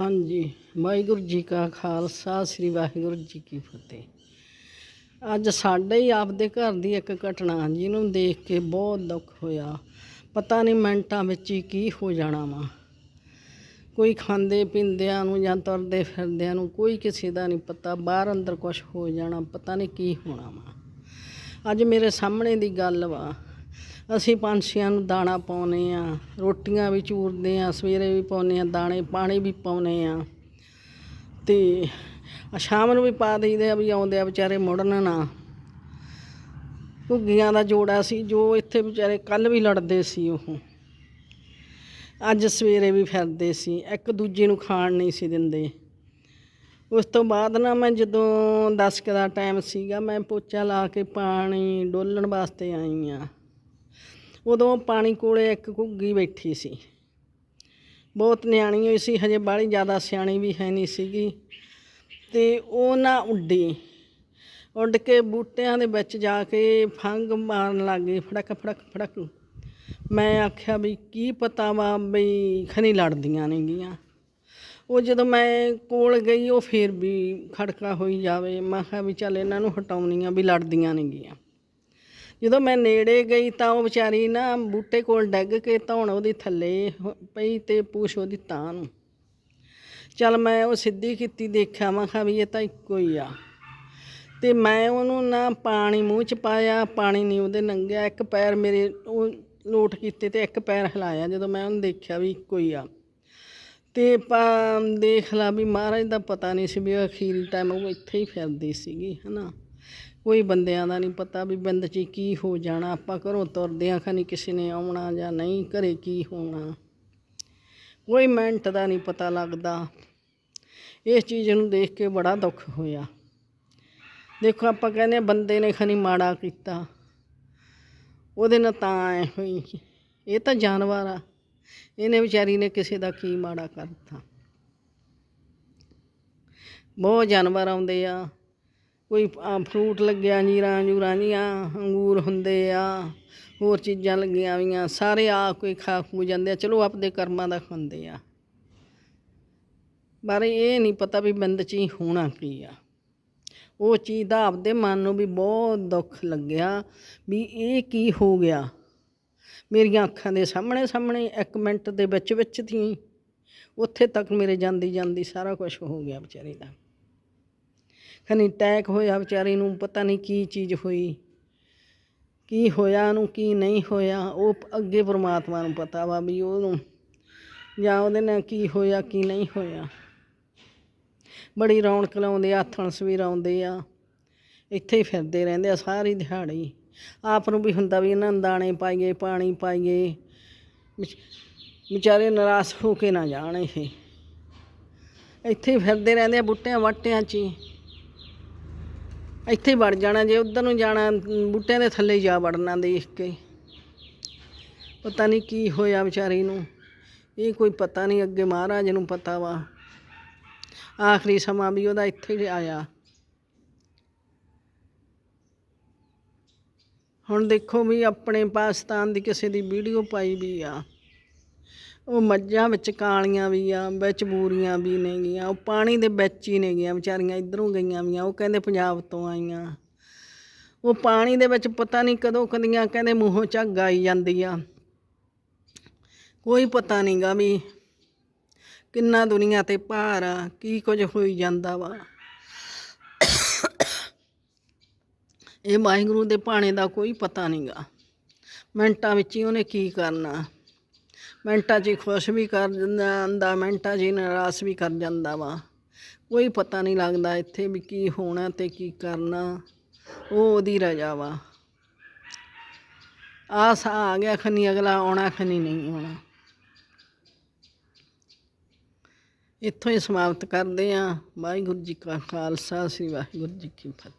ਹਾਂਜੀ, ਵਾਹਿਗੁਰੂ ਜੀ ਕਾ ਖਾਲਸਾ, ਸ੍ਰੀ ਵਾਹਿਗੁਰੂ ਜੀ ਕੀ ਫਤਿਹ। ਅੱਜ ਸਾਡੇ ਹੀ ਆਪਦੇ ਘਰ ਦੀ ਇੱਕ ਘਟਨਾ ਜਿਹਨੂੰ ਦੇਖ ਕੇ ਬਹੁਤ ਦੁੱਖ ਹੋਇਆ। ਪਤਾ ਨਹੀਂ ਮਿੰਟਾਂ ਵਿੱਚ ਹੀ ਕੀ ਹੋ ਜਾਣਾ ਵਾ। ਕੋਈ ਖਾਂਦੇ ਪੀਂਦਿਆਂ ਨੂੰ ਜਾਂ ਤੁਰਦੇ ਫਿਰਦਿਆਂ ਨੂੰ ਕੋਈ ਕਿਸੇ ਦਾ ਨਹੀਂ ਪਤਾ, ਬਾਹਰ ਅੰਦਰ ਕੁਝ ਹੋ ਜਾਣਾ, ਪਤਾ ਨਹੀਂ ਕੀ ਹੋਣਾ ਵਾ। ਅੱਜ ਮੇਰੇ ਸਾਹਮਣੇ ਦੀ ਗੱਲ ਵਾ ਅਸੀਂ ਪੰਛੀਆਂ ਨੂੰ ਦਾਣਾ ਪਾਉਂਦੇ ਹਾਂ, ਰੋਟੀਆਂ ਵੀ ਚੂਰਦੇ ਹਾਂ, ਸਵੇਰੇ ਵੀ ਪਾਉਂਦੇ ਹਾਂ, ਦਾਣੇ, ਪਾਣੀ ਵੀ ਪਾਉਂਦੇ ਹਾਂ। ਅਤੇ ਸ਼ਾਮ ਨੂੰ ਵੀ ਪਾ ਦਈਦੇ ਆ ਵੀ ਆਉਂਦੇ ਆ ਵਿਚਾਰੇ ਮੁੜਨ ਨਾ। ਘੁੱਗੀਆਂ ਦਾ ਜੋੜਾ ਸੀ, ਜੋ ਇੱਥੇ ਵਿਚਾਰੇ ਕੱਲ ਵੀ ਲੜਦੇ ਸੀ ਉਹ। ਅੱਜ ਸਵੇਰੇ ਵੀ ਫਿਰਦੇ ਸੀ, ਇੱਕ ਦੂਜੇ ਨੂੰ ਖਾਣ ਨਹੀਂ ਸੀ ਦਿੰਦੇ। ਉਸ ਤੋਂ ਬਾਅਦ ਨਾ ਮੈਂ ਜਦੋਂ 10 ਕੁ ਦਾ ਟਾਈਮ ਸੀਗਾ, ਮੈਂ ਪੋਚਾ ਲਾ ਕੇ ਪਾਣੀ ਡੋਲਣ ਵਾਸਤੇ ਆਈ ਆ ਉਦੋਂ ਪਾਣੀ ਕੋਲੇ ਇੱਕ ਘੁੱਗੀ ਬੈਠੀ ਸੀ। ਬਹੁਤ ਨਿਆਣੀ ਹੋਈ ਸੀ, ਹਜੇ ਬਾਹਲੀ ਜ਼ਿਆਦਾ ਸਿਆਣੀ ਵੀ ਹੈ ਨਹੀਂ ਸੀਗੀ। ਤੇ ਉਹ ਨਾ ਉੱਡੀ। ਉੱਡ ਕੇ ਬੂਟਿਆਂ ਦੇ ਵਿੱਚ ਜਾ ਕੇ ਫੰਗ ਮਾਰਨ ਲੱਗ ਗਈ, ਫੜਕ ਫੜਕ ਫੜਕ। ਮੈਂ ਆਖਿਆ ਵੀ ਕੀ ਪਤਾ ਵਾ ਬਈ ਖਣੀ ਲੜਦੀਆਂ ਨੇਗੀਆਂ। ਉਹ ਜਦੋਂ ਮੈਂ ਕੋਲ ਗਈ, ਉਹ ਫੇਰ ਵੀ ਖੜਕਾ ਹੋਈ ਜਾਵੇ। ਮੈਂ ਕਿਹਾ ਵੀ ਚੱਲ ਇਹਨਾਂ ਨੂੰ ਹਟਾਉਣੀਆਂ ਵੀ ਲੜਦੀਆਂ ਨੇਗੀਆਂ। ਜਦੋਂ ਮੈਂ ਨੇੜੇ ਗਈ ਤਾਂ ਉਹ ਵਿਚਾਰੀ ਨਾ ਬੂਟੇ ਕੋਲ ਡੱਗ ਕੇ ਧੌਣ ਉਹਦੀ ਥੱਲੇ ਪਈ ਤੇ ਪੂਛ ਉਹਦੀ ਤਾਂ ਨੂੰ। ਚੱਲ ਮੈਂ ਉਹ ਸਿੱਧੀ ਕੀਤੀ, ਦੇਖਿਆ, ਮੈਂ ਕਿਹਾ ਵੀ ਇਹ ਤਾਂ ਇੱਕੋ ਹੀ ਆ। ਤੇ ਮੈਂ ਉਹਨੂੰ ਨਾ ਪਾਣੀ ਮੂੰਹ ਚ ਪਾਇਆ, ਪਾਣੀ ਨਹੀਂ ਉਹਦੇ ਨੰਗਿਆ, ਇੱਕ ਪੈਰ ਮੇਰੇ ਉਹ ਲੋਟ ਕੀਤੇ ਤੇ ਇੱਕ ਪੈਰ ਹਿਲਾਇਆ ਜਦੋਂ ਮੈਂ ਉਹਨੂੰ ਦੇਖਿਆ ਵੀ ਇੱਕੋ ਹੀ ਆ। ਤੇ ਪਾ ਦੇਖ ਲਾ ਵੀ ਮਹਾਰਾਜ ਦਾ ਪਤਾ ਨਹੀਂ ਸੀ ਵੀ ਅਖੀਰੀ ਟਾਈਮ ਉਹ ਇੱਥੇ ਹੀ ਫਿਰਦੀ ਸੀਗੀ, ਹਨਾ। ਕੋਈ ਬੰਦਿਆਂ ਦਾ ਨਹੀਂ ਪਤਾ ਵੀ ਬੰਦ 'ਚ ਕੀ ਹੋ ਜਾਣਾ। ਆਪਾਂ ਘਰੋਂ ਤੁਰਦੇ ਆਂ ਖਨੀ ਕਿਸੇ ਨੇ ਆਉਣਾ ਜਾਂ ਨਹੀਂ, ਘਰੇ ਕੀ ਹੋਣਾ। ਕੋਈ ਮਿੰਟ ਦਾ ਨਹੀਂ ਪਤਾ ਲੱਗਦਾ। ਇਸ ਚੀਜ਼ ਨੂੰ ਦੇਖ ਕੇ ਬੜਾ ਦੁੱਖ ਹੋਇਆ। ਦੇਖੋ, ਆਪਾਂ ਕਹਿੰਦੇ ਹਾਂ ਬੰਦੇ ਨੇ ਖਨੀ ਮਾੜਾ ਕੀਤਾ। ਉਹਦੇ ਨਾਲ ਤਾਂ ਐ ਹੋਈ। ਇਹ ਤਾਂ ਜਾਨਵਰ ਆ। ਇਹਨੇ ਵਿਚਾਰੀ ਨੇ ਕਿਸੇ ਦਾ ਕੀ ਮਾੜਾ ਕਰਤਾ। ਬਹੁਤ ਜਾਨਵਰ ਆਉਂਦੇ ਆ। ਕੋਈ ਫਰੂਟ ਲੱਗਿਆ, ਜੀਰਾਂ, ਜੂਰਾ ਜੀਆਂ, ਅੰਗੂਰ ਹੁੰਦੇ ਆ, ਹੋਰ ਚੀਜ਼ਾਂ ਲੱਗੀਆਂ ਵੀਆਂ ਸਾਰੇ ਆ ਕੋਈ ਖਾ ਖੂ ਜਾਂਦੇ ਆ। ਚਲੋ, ਆਪਦੇ ਕਰਮਾਂ ਦਾ ਖਾਂਦੇ ਆ। ਪਰ ਇਹ ਨਹੀਂ ਪਤਾ ਵੀ ਬੰਦ ਚ ਹੀ ਹੋਣਾ ਕੀ ਆ। ਉਹ ਚੀਜ਼ ਦਾ ਆਪਦੇ ਮਨ ਨੂੰ ਵੀ ਬਹੁਤ ਦੁੱਖ ਲੱਗਿਆ ਵੀ ਇਹ ਕੀ ਹੋ ਗਿਆ। ਮੇਰੀਆਂ ਅੱਖਾਂ ਦੇ ਸਾਹਮਣੇ ਸਾਹਮਣੇ ਇੱਕ ਮਿੰਟ ਦੇ ਵਿੱਚ ਵਿੱਚ ਥੀ। ਉੱਥੇ ਤੱਕ ਮੇਰੇ ਜਾਂਦੀ ਜਾਂਦੀ ਸਾਰਾ ਕੁਝ ਹੋ ਗਿਆ ਵਿਚਾਰੀ ਦਾ। ਖਨੀ ਟੈਕ ਹੋਇਆ ਵਿਚਾਰੀ ਨੂੰ ਪਤਾ ਨਹੀਂ ਕੀ ਚੀਜ਼ ਹੋਈ। ਕੀ ਹੋਇਆ ਉਹਨੂੰ, ਕੀ ਨਹੀਂ ਹੋਇਆ, ਉਹ ਅੱਗੇ ਪਰਮਾਤਮਾ ਨੂੰ ਪਤਾ ਵਾ ਵੀ ਉਹਨੂੰ ਜਾਂ ਉਹਦੇ ਨਾਲ ਕੀ ਹੋਇਆ, ਕੀ ਨਹੀਂ ਹੋਇਆ। ਬੜੀ ਰੌਣਕ ਲਾਉਂਦੇ ਆ ਹੱਥਣ ਸਵੇਰ ਆਉਂਦੇ ਆ, ਇੱਥੇ ਹੀ ਫਿਰਦੇ ਰਹਿੰਦੇ ਆ ਸਾਰੀ ਦਿਹਾੜੀ। ਆਪ ਨੂੰ ਵੀ ਹੁੰਦਾ ਵੀ ਇਹਨਾਂ ਨੂੰ ਦਾਣੇ ਪਾਈਏ, ਪਾਣੀ ਪਾਈਏ। ਵਿਚਾਰੇ ਨਿਰਾਸ਼ ਹੋ ਕੇ ਨਾ ਜਾਣ ਇਹ। ਇੱਥੇ ਫਿਰਦੇ ਰਹਿੰਦੇ ਆ ਬੂਟਿਆਂ ਵਾਟਿਆਂ 'ਚ ਹੀ। ਇੱਥੇ ਹੀ ਵੜ ਜਾਣਾ, ਜੇ ਉਧਰ ਨੂੰ ਜਾਣਾ, ਬੂਟਿਆਂ ਦੇ ਥੱਲੇ ਜਾ ਵੜਨਾ ਦੇਖ ਕੇ। ਪਤਾ ਨਹੀਂ ਕੀ ਹੋਇਆ ਵਿਚਾਰੀ ਨੂੰ। ਇਹ ਕੋਈ ਪਤਾ ਨਹੀਂ ਅੱਗੇ ਮਹਾਰਾਜ ਨੂੰ ਪਤਾ ਵਾ। ਆਖਰੀ ਸਮਾਂ ਵੀ ਉਹਦਾ ਇੱਥੇ ਹੀ ਆਇਆ। ਹੁਣ ਦੇਖੋ ਵੀ ਆਪਣੇ ਪਾਕਿਸਤਾਨ ਦੀ ਕਿਸੇ ਦੀ ਵੀਡੀਓ ਪਾਈ ਵੀ ਆ। ਉਹ ਮੱਝਾਂ ਵਿੱਚ ਕਾਲੀਆਂ ਵੀ ਆ, ਵਿੱਚ ਬੂਰੀਆਂ ਵੀ ਨੇਗੀਆਂ ਉਹ ਪਾਣੀ ਦੇ ਵਿੱਚ ਹੀ ਨੇਗੀਆਂ ਵਿਚਾਰੀਆਂ ਇਧਰੋਂ ਗਈਆਂ ਵੀਆਂ। ਉਹ ਕਹਿੰਦੇ ਪੰਜਾਬ ਤੋਂ ਆਈਆਂ। ਉਹ ਪਾਣੀ ਦੇ ਵਿੱਚ ਪਤਾ ਨਹੀਂ ਕਦੋਂ ਕਦੀਆਂ ਕਹਿੰਦੇ ਮੂੰਹੋਂ ਝੱਗ ਆਈ ਜਾਂਦੀ ਆ। ਕੋਈ ਪਤਾ ਨਹੀਂਗਾ ਵੀ ਕਿੰਨਾ ਦੁਨੀਆ ਤੇ ਭਾਰ ਆ, ਕੀ ਕੁਝ ਹੋਈ ਜਾਂਦਾ ਵਾ। ਇਹ ਵਾਹਿਗੁਰੂ ਦੇ ਭਾਣੇ ਦਾ ਕੋਈ ਪਤਾ ਨਹੀਂਗਾ। ਮਿੰਟਾਂ ਵਿੱਚ ਹੀ ਉਹਨੇ ਕੀ ਕਰਨਾ। ਮਿੰਟਾਂ 'ਚ ਹੀ ਖੁਸ਼ ਵੀ ਕਰ ਜਾਂਦਾ ਮਿੰਟਾਂ 'ਚ ਹੀ ਨਿਰਾਸ਼ ਵੀ ਕਰ ਜਾਂਦਾ ਵਾ। ਕੋਈ ਪਤਾ ਨਹੀਂ ਲੱਗਦਾ ਇੱਥੇ ਵੀ ਕੀ ਹੋਣਾ ਤੇ ਕੀ ਕਰਨਾ। ਉਹ ਉਹਦੀ ਰਜਾ ਵਾ। ਆਸ ਆ ਗਿਆ ਖਨੀ, ਅਗਲਾ ਆਉਣਾ ਖਨੀ, ਨਹੀਂ ਆਉਣਾ। ਇੱਥੋਂ ਹੀ ਸਮਾਪਤ ਕਰਦੇ ਹਾਂ। ਵਾਹਿਗੁਰੂ ਜੀ ਕਾ ਖਾਲਸਾ, ਸ੍ਰੀ ਵਾਹਿਗੁਰੂ ਜੀ ਕੀ ਫਤਿਹ।